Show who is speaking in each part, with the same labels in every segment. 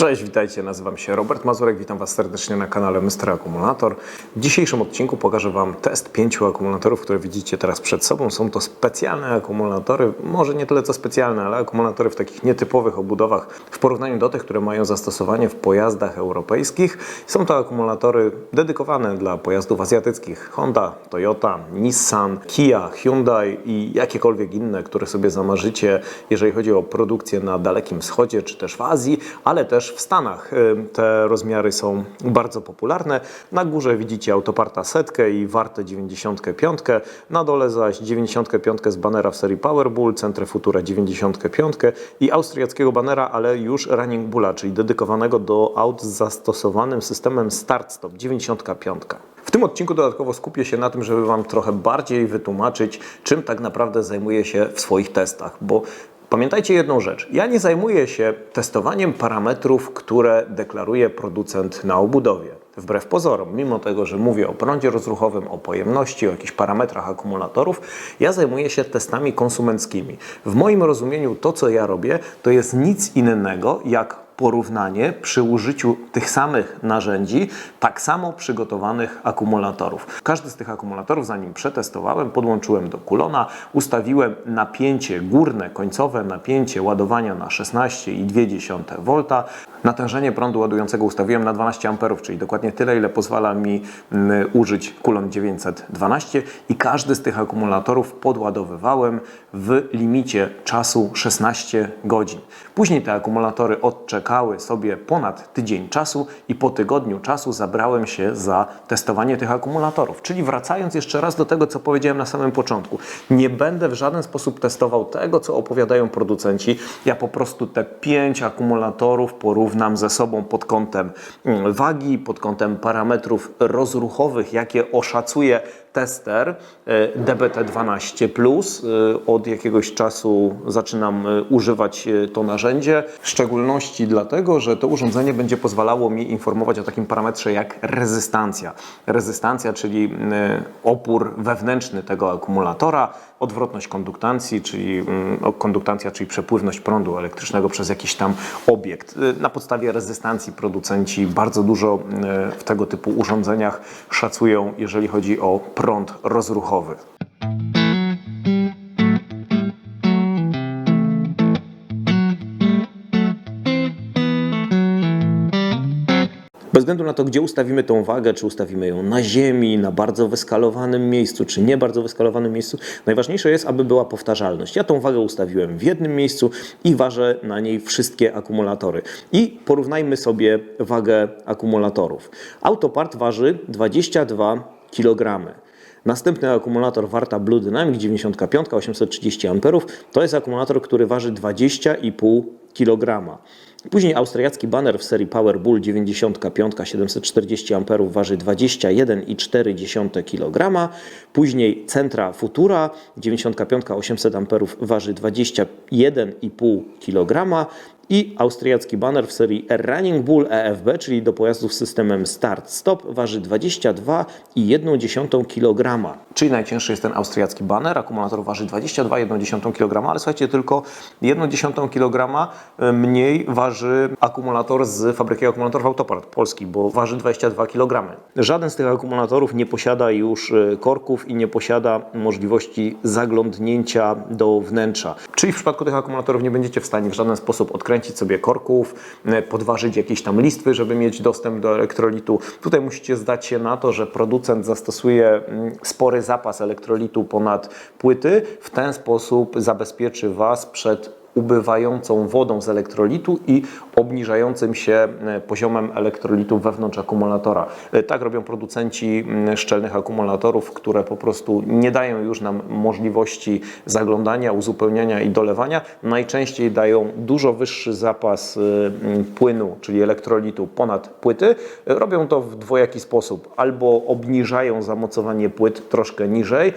Speaker 1: Cześć, witajcie, nazywam się Robert Mazurek, witam Was serdecznie na kanale Mr. Akumulator. W dzisiejszym odcinku pokażę Wam test pięciu akumulatorów, które widzicie teraz przed sobą. Są to specjalne akumulatory, może nie tyle co specjalne, ale akumulatory w takich nietypowych obudowach w porównaniu do tych, które mają zastosowanie w pojazdach europejskich. Są to akumulatory dedykowane dla pojazdów azjatyckich Honda, Toyota, Nissan, Kia, Hyundai i jakiekolwiek inne, które sobie zamarzycie, jeżeli chodzi o produkcję na Dalekim Wschodzie czy też w Azji, ale też w Stanach. Te rozmiary są bardzo popularne. Na górze widzicie autoparta setkę i warte 95. Na dole zaś 95 z banera w serii Powerbull, Centre Futura 95 i austriackiego banera, ale już Running Bulla, czyli dedykowanego do aut z zastosowanym systemem Start-Stop 95. W tym odcinku dodatkowo skupię się na tym, żeby Wam trochę bardziej wytłumaczyć, czym tak naprawdę zajmuję się w swoich testach, bo Pamiętajcie jedną rzecz. Ja nie zajmuję się testowaniem parametrów, które deklaruje producent na obudowie. Wbrew pozorom, mimo tego, że mówię o prądzie rozruchowym, o pojemności, o jakichś parametrach akumulatorów, ja zajmuję się testami konsumenckimi. W moim rozumieniu to, co ja robię, to jest nic innego jak porównanie przy użyciu tych samych narzędzi, tak samo przygotowanych akumulatorów. Każdy z tych akumulatorów, zanim przetestowałem, podłączyłem do kulona, ustawiłem napięcie górne, końcowe napięcie ładowania na 16,2 V. Natężenie prądu ładującego ustawiłem na 12 A, czyli dokładnie tyle, ile pozwala mi użyć kulon 912 i każdy z tych akumulatorów podładowywałem w limicie czasu 16 godzin. Później te akumulatory odczekały sobie ponad tydzień czasu i po tygodniu czasu zabrałem się za testowanie tych akumulatorów. Czyli wracając jeszcze raz do tego, co powiedziałem na samym początku, nie będę w żaden sposób testował tego, co opowiadają producenci. Ja po prostu te pięć akumulatorów porównam ze sobą pod kątem mm, wagi, pod kątem parametrów rozruchowych, jakie oszacuje tester e, DBT12. E, Od jakiegoś czasu zaczynam e, używać to narzędzie, w szczególności dlatego, że to urządzenie będzie pozwalało mi informować o takim parametrze jak rezystancja. Rezystancja, czyli opór wewnętrzny tego akumulatora, odwrotność konduktancji, czyli mm, o, konduktancja, czyli przepływność prądu elektrycznego przez jakiś tam obiekt. Na podstawie rezystancji producenci bardzo dużo e, w tego typu urządzeniach szacują, jeżeli chodzi o prąd rozruchowy. Bez względu na to, gdzie ustawimy tą wagę, czy ustawimy ją na ziemi, na bardzo wyskalowanym miejscu, czy nie bardzo wyskalowanym miejscu, najważniejsze jest, aby była powtarzalność. Ja tą wagę ustawiłem w jednym miejscu i ważę na niej wszystkie akumulatory. I porównajmy sobie wagę akumulatorów. Autopart waży 22 kg. Następny akumulator Warta Blue Dynamic 95 830 A to jest akumulator, który waży 20,5 kg. Później austriacki banner w serii Powerbull 95 740 A waży 21,4 kg. Później Centra Futura 95 800 A waży 21,5 kg. I austriacki banner w serii Running Bull EFB, czyli do pojazdów z systemem Start-Stop, waży 22,1 kg. Czyli najcięższy jest ten austriacki banner. Akumulator waży 22,1 kg, ale słuchajcie, tylko 1,1 kg mniej waży akumulator z fabryki akumulatorów Autopart Polski, bo waży 22 kg. Żaden z tych akumulatorów nie posiada już e, korków i nie posiada możliwości zaglądnięcia do wnętrza. Czyli w przypadku tych akumulatorów nie będziecie w stanie w żaden sposób odkręcić sobie korków, e, podważyć jakieś tam listwy, żeby mieć dostęp do elektrolitu. Tutaj musicie zdać się na to, że producent zastosuje mm, spory zapas elektrolitu ponad płyty. W ten sposób zabezpieczy Was przed ubywającą wodą z elektrolitu i obniżającym się e, poziomem elektrolitu wewnątrz akumulatora. E, Tak robią producenci mm, szczelnych akumulatorów, które po prostu nie dają już nam możliwości zaglądania, uzupełniania i dolewania. Najczęściej dają dużo wyższy zapas e, mm, płynu, czyli elektrolitu ponad płyty. Robią to w dwojaki sposób. Albo obniżają zamocowanie płyt troszkę niżej,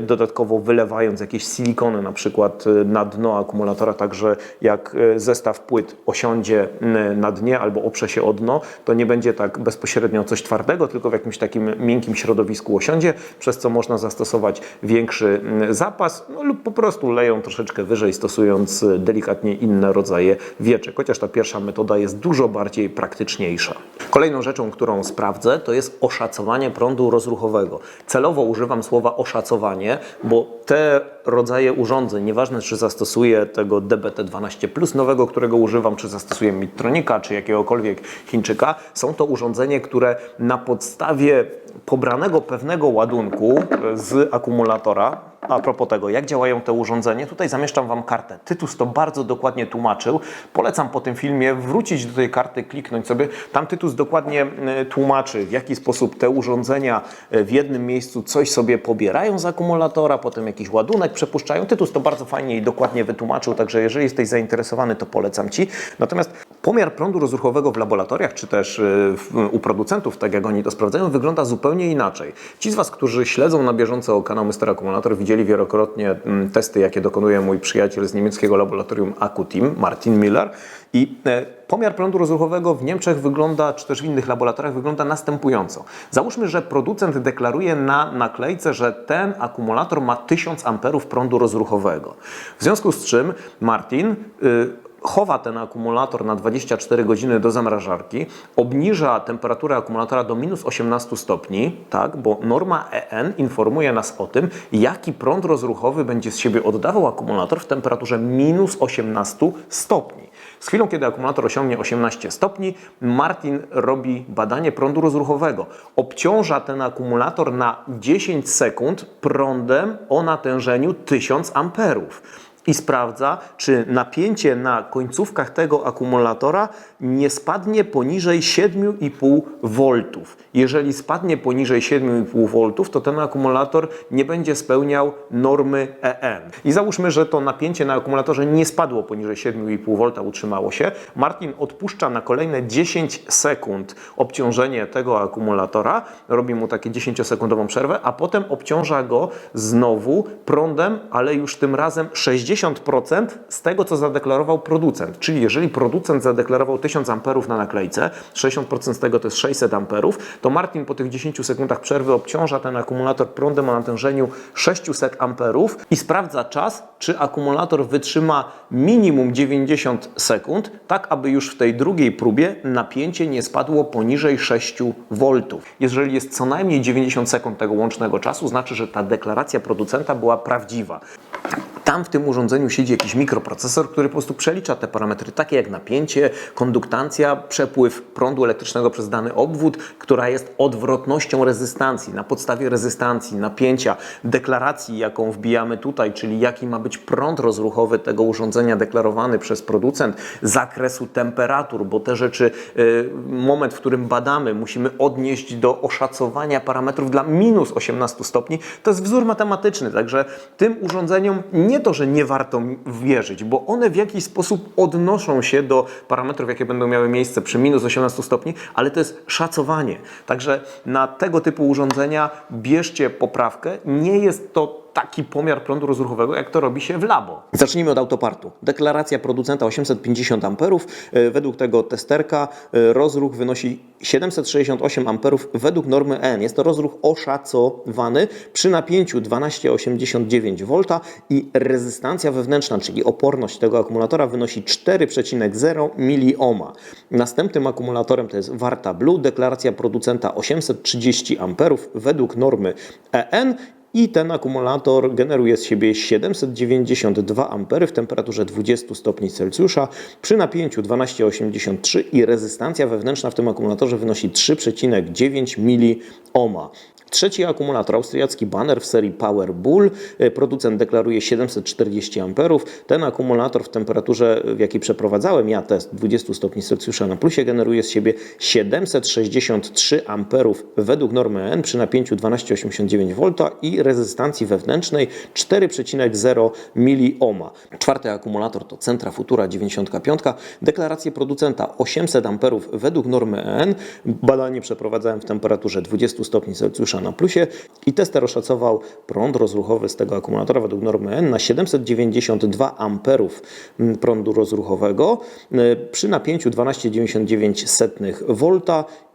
Speaker 1: dodatkowo wylewając jakieś silikony na przykład na dno akumulatora, także jak e, zestaw płyt osiądzie na dnie albo oprze się o dno, to nie będzie tak bezpośrednio coś twardego, tylko w jakimś takim miękkim środowisku osiądzie, przez co można zastosować większy zapas no, lub po prostu leją troszeczkę wyżej, stosując e, delikatnie inne rodzaje wieczek, chociaż ta pierwsza metoda jest dużo bardziej praktyczniejsza. Kolejną rzeczą, którą sprawdzę, to jest oszacowanie prądu rozruchowego. Celowo używam słowa oszacowanie, bo te rodzaje urządzeń, nieważne czy zastosuję tego DBT12 Plus nowego, którego używam, czy zastosuję Midtronika, czy jakiegokolwiek Chińczyka, są to urządzenia, które na podstawie pobranego pewnego ładunku z akumulatora, a propos tego, jak działają te urządzenia, tutaj zamieszczam Wam kartę. Tytus to bardzo dokładnie tłumaczył. Polecam po tym filmie wrócić do tej karty, kliknąć sobie. Tam Tytus dokładnie e, tłumaczy, w jaki sposób te urządzenia e, w jednym miejscu coś sobie pobierają z akumulatora, potem jakiś ładunek przepuszczają. Tytus to bardzo fajnie i dokładnie wytłumaczył, także jeżeli jesteś zainteresowany, to polecam Ci. Natomiast pomiar prądu rozruchowego w laboratoriach, czy też e, u producentów, tak jak oni to sprawdzają, wygląda zupełnie inaczej. Ci z Was, którzy śledzą na bieżąco kanał Mr. Akumulator, widzieli wielokrotnie mm, testy, jakie dokonuje mój przyjaciel z niemieckiego laboratorium Acutim, Martin Miller. I e, pomiar prądu rozruchowego w Niemczech wygląda, czy też w innych laboratoriach wygląda następująco. Załóżmy, że producent deklaruje na naklejce, że ten akumulator ma 1000 amperów prądu rozruchowego. W związku z czym Martin y, chowa ten akumulator na 24 godziny do zamrażarki, obniża temperaturę akumulatora do minus 18 stopni, tak, bo norma EN informuje nas o tym, jaki prąd rozruchowy będzie z siebie oddawał akumulator w temperaturze minus 18 stopni. Z chwilą, kiedy akumulator osiągnie 18 stopni, Martin robi badanie prądu rozruchowego. Obciąża ten akumulator na 10 sekund prądem o natężeniu 1000 amperów i sprawdza, czy napięcie na końcówkach tego akumulatora nie spadnie poniżej 7,5 V. Jeżeli spadnie poniżej 7,5 V, to ten akumulator nie będzie spełniał normy EN. I załóżmy, że to napięcie na akumulatorze nie spadło poniżej 7,5 V, utrzymało się. Martin odpuszcza na kolejne 10 sekund obciążenie tego akumulatora, robi mu takie 10-sekundową przerwę, a potem obciąża go znowu prądem, ale już tym razem 60% z tego, co zadeklarował producent. Czyli jeżeli producent zadeklarował 1000 amperów na naklejce, 60% z tego to jest 600 amperów, to Martin po tych 10 sekundach przerwy obciąża ten akumulator prądem o natężeniu 600 amperów i sprawdza czas, czy akumulator wytrzyma minimum 90 sekund, tak aby już w tej drugiej próbie napięcie nie spadło poniżej 6 V. Jeżeli jest co najmniej 90 sekund tego łącznego czasu, znaczy, że ta deklaracja producenta była prawdziwa. Tam w tym urządzeniu siedzi jakiś mikroprocesor, który po prostu przelicza te parametry, takie jak napięcie, konduktancja, przepływ prądu elektrycznego przez dany obwód, która jest odwrotnością rezystancji. Na podstawie rezystancji, napięcia, deklaracji, jaką wbijamy tutaj, czyli jaki ma być prąd rozruchowy tego urządzenia deklarowany przez producent, zakresu temperatur, bo te rzeczy, y, moment, w którym badamy, musimy odnieść do oszacowania parametrów dla minus 18 stopni, to jest wzór matematyczny, także tym urządzeniom nie to, że nie warto wierzyć, bo one w jakiś sposób odnoszą się do parametrów, jakie będą miały miejsce przy minus 18 stopni, ale to jest szacowanie. Także na tego typu urządzenia bierzcie poprawkę. Nie jest to taki pomiar prądu rozruchowego, jak to robi się w labo. Zacznijmy od autopartu. Deklaracja producenta 850 amperów. E, Według tego testerka e, rozruch wynosi 768 amperów według normy N. Jest to rozruch oszacowany przy napięciu 12,89 V i rezystancja wewnętrzna, czyli oporność tego akumulatora wynosi 4,0 miliohma. Następnym akumulatorem to jest Warta Blue. Deklaracja producenta 830 amperów według normy EN i ten akumulator generuje z siebie 792 A w temperaturze 20 stopni Celsjusza przy napięciu 12,83 i rezystancja wewnętrzna w tym akumulatorze wynosi 3,9 miliohma. Trzeci akumulator, austriacki Banner w serii Power Bull. E, Producent deklaruje 740 A. Ten akumulator w temperaturze, w jakiej przeprowadzałem ja test 20 stopni Celsjusza na plusie, generuje z siebie 763 A według normy N przy napięciu 12,89 V i rezystancji wewnętrznej 4,0 miliohma. Czwarty akumulator to Centra Futura 95. Deklarację producenta 800 A według normy EN. Badanie przeprowadzałem w temperaturze 20 stopni Celsjusza na plusie i tester oszacował prąd rozruchowy z tego akumulatora według normy N na 792 amperów mm, prądu rozruchowego y, przy napięciu 12,99 V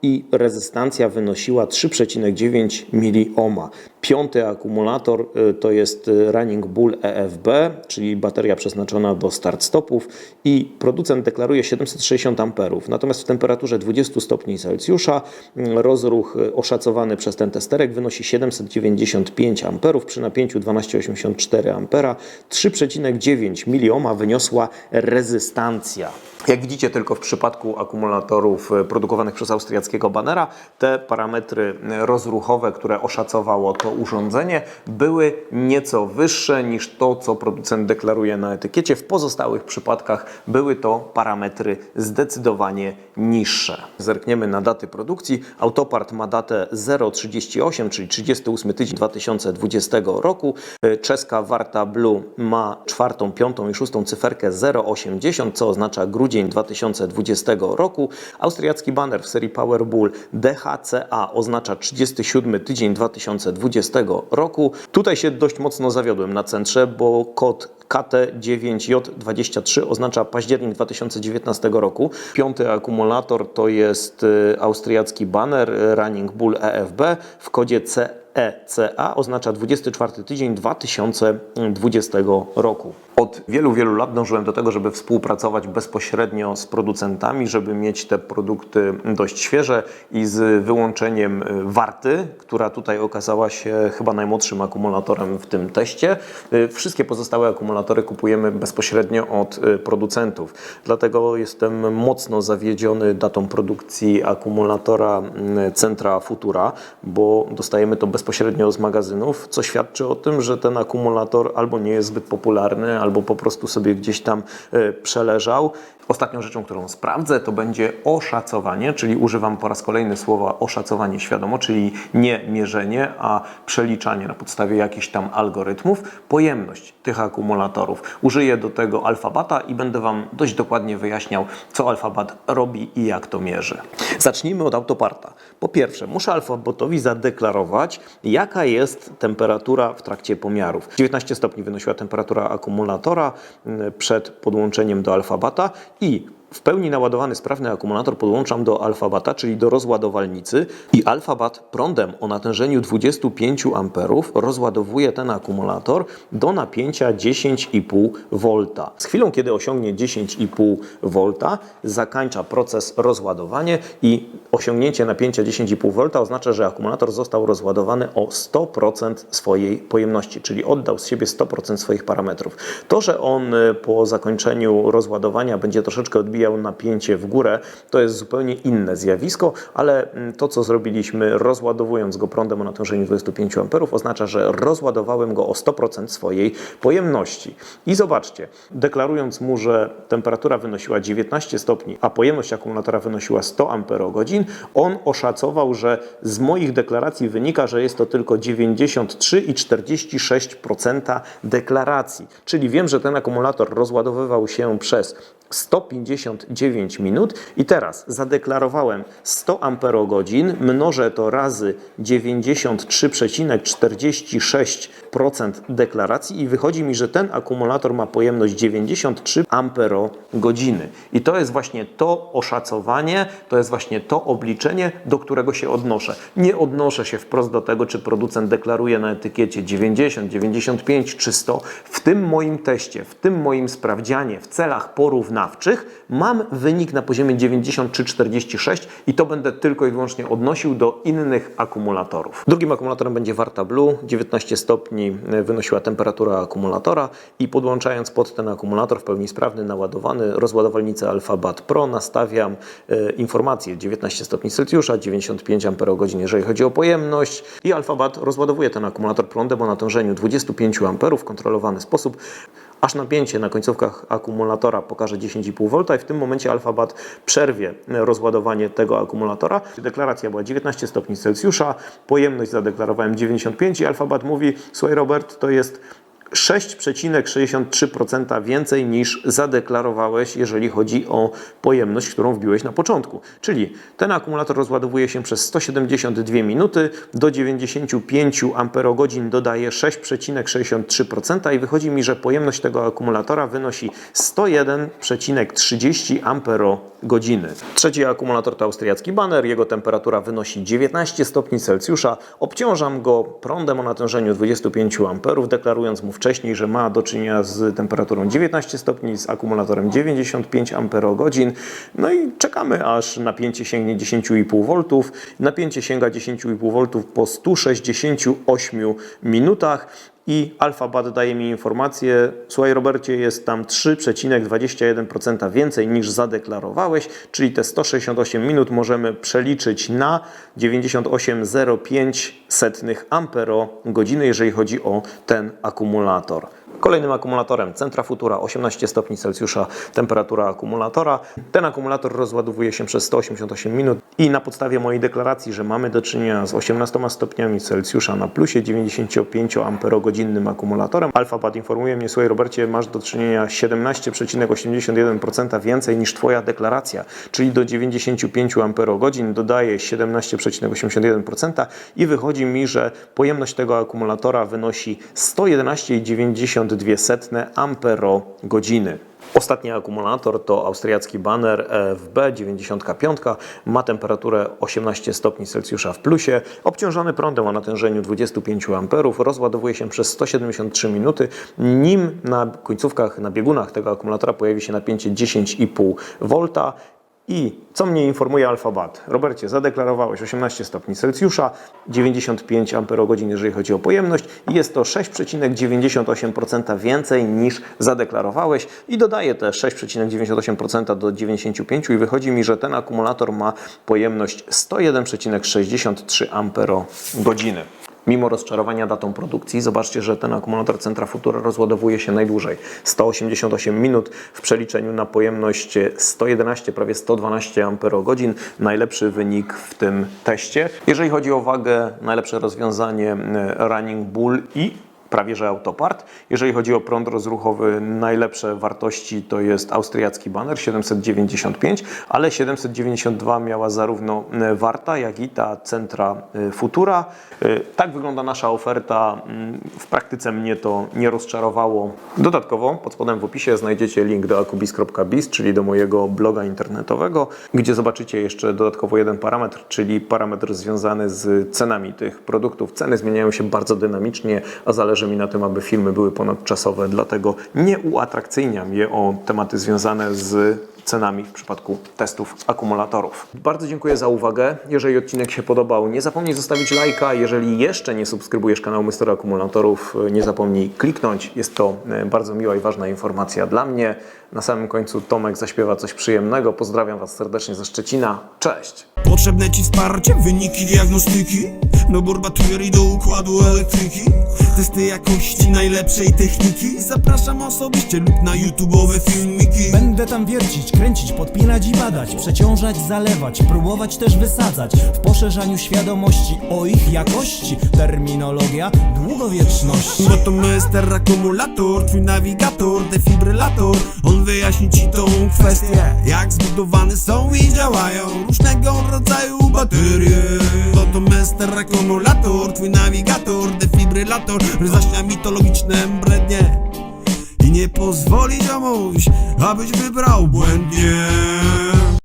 Speaker 1: i rezystancja wynosiła 3,9 miliohma. Piąty akumulator y, to jest y, Running Bull EFB, czyli bateria przeznaczona do start-stopów i producent deklaruje 760 amperów. Natomiast w temperaturze 20 stopni Celsjusza y, rozruch y, oszacowany przez ten testerek wynosi 795 amperów przy napięciu 12,84 ampera. 3,9 miliohma wyniosła rezystancja. Jak widzicie tylko w przypadku akumulatorów e, produkowanych przez austriackiego Bannera, te parametry e, rozruchowe, które oszacowało to urządzenie, były nieco wyższe niż to, co producent deklaruje na etykiecie. W pozostałych przypadkach były to parametry zdecydowanie niższe. Zerkniemy na daty produkcji. Autopart ma datę 038, czyli 38 tydzień 2020 roku. E, Czeska Warta Blue ma czwartą, piątą i szóstą cyferkę 080, co oznacza grudzień 2020 roku. Austriacki banner w serii Powerbull DHCA oznacza 37 tydzień 2020 roku. Tutaj się dość mocno zawiodłem na centrze, bo kod KT9J23 oznacza październik 2019 roku. Piąty akumulator to jest y, austriacki banner y, Running Bull EFB w kodzie CE. ECA oznacza 24 tydzień 2020 roku. Od wielu, wielu lat dążyłem do tego, żeby współpracować bezpośrednio z producentami, żeby mieć te produkty dość świeże i z wyłączeniem y, warty, która tutaj okazała się chyba najmłodszym akumulatorem w tym teście. Y, Wszystkie pozostałe akumulatory kupujemy bezpośrednio od y, producentów. Dlatego jestem mocno zawiedziony datą produkcji akumulatora Centra Futura, bo dostajemy to bezpośrednio z magazynów, co świadczy o tym, że ten akumulator albo nie jest zbyt popularny, albo po prostu sobie gdzieś tam e, przeleżał. Ostatnią rzeczą, którą sprawdzę, to będzie oszacowanie, czyli używam po raz kolejny słowa oszacowanie świadomo, czyli nie mierzenie, a przeliczanie na podstawie jakichś tam algorytmów, pojemność tych akumulatorów. Użyję do tego alfabata i będę Wam dość dokładnie wyjaśniał, co alfabat robi i jak to mierzy. Zacznijmy od autoparta. Po pierwsze, muszę alfabatowi zadeklarować, jaka jest temperatura w trakcie pomiarów. 19 stopni wynosiła temperatura akumulatora mm, przed podłączeniem do alfabata i w pełni naładowany sprawny akumulator podłączam do alfabata, czyli do rozładowalnicy i alfabat prądem o natężeniu 25 A rozładowuje ten akumulator do napięcia 10,5 V. Z chwilą, kiedy osiągnie 10,5 V, zakańcza proces rozładowania i osiągnięcie napięcia 10,5 V oznacza, że akumulator został rozładowany o 100% swojej pojemności, czyli oddał z siebie 100% swoich parametrów. To, że on y, po zakończeniu rozładowania będzie troszeczkę odbijał napięcie w górę, to jest zupełnie inne zjawisko, ale mm, to, co zrobiliśmy rozładowując go prądem o natężeniu 25 A oznacza, że rozładowałem go o 100% swojej pojemności. I zobaczcie, deklarując mu, że temperatura wynosiła 19 stopni, a pojemność akumulatora wynosiła 100 Ah, on oszacował, że z moich deklaracji wynika, że jest to tylko 93,46% deklaracji. Czyli wiem, że ten akumulator rozładowywał się przez 159 minut i teraz zadeklarowałem 100 amperogodzin, mnożę to razy 93,46% deklaracji i wychodzi mi, że ten akumulator ma pojemność 93 amperogodziny. I to jest właśnie to oszacowanie, to jest właśnie to obliczenie, do którego się odnoszę. Nie odnoszę się wprost do tego, czy producent deklaruje na etykiecie 90, 95 czy 100. W tym moim teście, w tym moim sprawdzianie, w celach porównawczych mam wynik na poziomie 93,46 i to będę tylko i wyłącznie odnosił do innych akumulatorów. Drugim akumulatorem będzie Warta Blue, 19 stopni wynosiła temperatura akumulatora i podłączając pod ten akumulator w pełni sprawny, naładowany rozładowalnicę Alphabat Pro nastawiam e, informację. 19 stopni Celsjusza, 95 Ah jeżeli chodzi o pojemność. I Alphabat rozładowuje ten akumulator prądem o natężeniu 25 A w kontrolowany sposób aż napięcie na końcówkach akumulatora pokaże 10,5 V i w tym momencie Alphabat przerwie rozładowanie tego akumulatora. Deklaracja była 19 stopni Celsjusza, pojemność zadeklarowałem 95 i Alphabat mówi, słuchaj Robert, to jest 6,63% więcej niż zadeklarowałeś, jeżeli chodzi o pojemność, którą wbiłeś na początku. Czyli ten akumulator rozładowuje się przez 172 minuty, do 95 amperogodzin dodaje 6,63% i wychodzi mi, że pojemność tego akumulatora wynosi 101,30 amperogodziny. Trzeci akumulator to austriacki Banner, jego temperatura wynosi 19 stopni Celsjusza. Obciążam go prądem o natężeniu 25 amperów, deklarując mu wcześniej, że ma do czynienia z temperaturą 19 stopni, z akumulatorem 95 amperogodzin. No i czekamy, aż napięcie sięgnie 10,5 V. Napięcie sięga 10,5 V po 168 minutach. I Alphabet daje mi informację, słuchaj Robercie, jest tam 3,21% więcej niż zadeklarowałeś, czyli te 168 minut możemy przeliczyć na 98,05 setnych amperogodziny, jeżeli chodzi o ten akumulator. Kolejnym akumulatorem Centra Futura 18 stopni Celsjusza temperatura akumulatora. Ten akumulator rozładowuje się przez 188 minut i na podstawie mojej deklaracji, że mamy do czynienia z 18 stopniami Celsjusza na plusie 95 amperogodzinnym akumulatorem. Alphabet informuje mnie, słuchaj Robercie, masz do czynienia 17,81% więcej niż Twoja deklaracja, czyli do 95 amperogodzin dodaje 17,81% i wychodzi mi, że pojemność tego akumulatora wynosi 111,92 amperogodziny. Ostatni akumulator to austriacki Banner EFB 95. Ma temperaturę 18 stopni Celsjusza w plusie. Obciążony prądem o natężeniu 25 amperów. Rozładowuje się przez 173 minuty, nim na końcówkach, na biegunach tego akumulatora pojawi się napięcie 10,5 V. I co mnie informuje Alphabet? Robercie, zadeklarowałeś 18 stopni Celsjusza, 95 amperogodzin, jeżeli chodzi o pojemność jest to 6,98% więcej niż zadeklarowałeś i dodaję te 6,98% do 95 i wychodzi mi, że ten akumulator ma pojemność 101,63 amperogodziny. Mimo rozczarowania datą produkcji, zobaczcie, że ten akumulator Centra Futura rozładowuje się najdłużej 188 minut w przeliczeniu na pojemność 111, prawie 112 amperogodzin. Najlepszy wynik w tym teście. Jeżeli chodzi o wagę, najlepsze rozwiązanie e, Running Bull i prawie że autopart. Jeżeli chodzi o prąd rozruchowy, najlepsze wartości to jest austriacki Banner 795, ale 792 miała zarówno e, Warta, jak i ta Centra e, Futura. E, Tak wygląda nasza oferta. Mm, W praktyce mnie to nie rozczarowało. Dodatkowo pod spodem w opisie znajdziecie link do akubis.biz, czyli do mojego bloga internetowego, gdzie zobaczycie jeszcze dodatkowo jeden parametr, czyli parametr związany z cenami tych produktów. Ceny zmieniają się bardzo dynamicznie, a zależy mi na tym, aby filmy były ponadczasowe, dlatego nie uatrakcyjniam je o tematy związane z cenami w przypadku testów akumulatorów. Bardzo dziękuję za uwagę. Jeżeli odcinek się podobał, nie zapomnij zostawić lajka. Jeżeli jeszcze nie subskrybujesz kanału Mister Akumulatorów, nie zapomnij kliknąć. Jest to e, bardzo miła i ważna informacja dla mnie. Na samym końcu Tomek zaśpiewa coś przyjemnego. Pozdrawiam Was serdecznie ze Szczecina. Cześć!
Speaker 2: Potrzebne ci wsparcie, wyniki diagnostyki Dobór baterii do układu elektryki Testy jakości najlepszej techniki Zapraszam osobiście lub na YouTube'owe filmiki
Speaker 3: Będę tam wiercić, kręcić, podpinać i badać Przeciążać, zalewać, próbować też wysadzać W poszerzaniu świadomości o ich jakości Terminologia długowieczności
Speaker 2: Bo to Mr. Akumulator, twój nawigator, defibrylator On wyjaśni ci tą kwestię Jak zbudowane są i działają różnego rodzaju baterie Bo to Mr. Akumulator, twój nawigator, defibrylator Rozjaśnia mitologiczne brednie I nie pozwoli ziomuś, abyś wybrał błędnie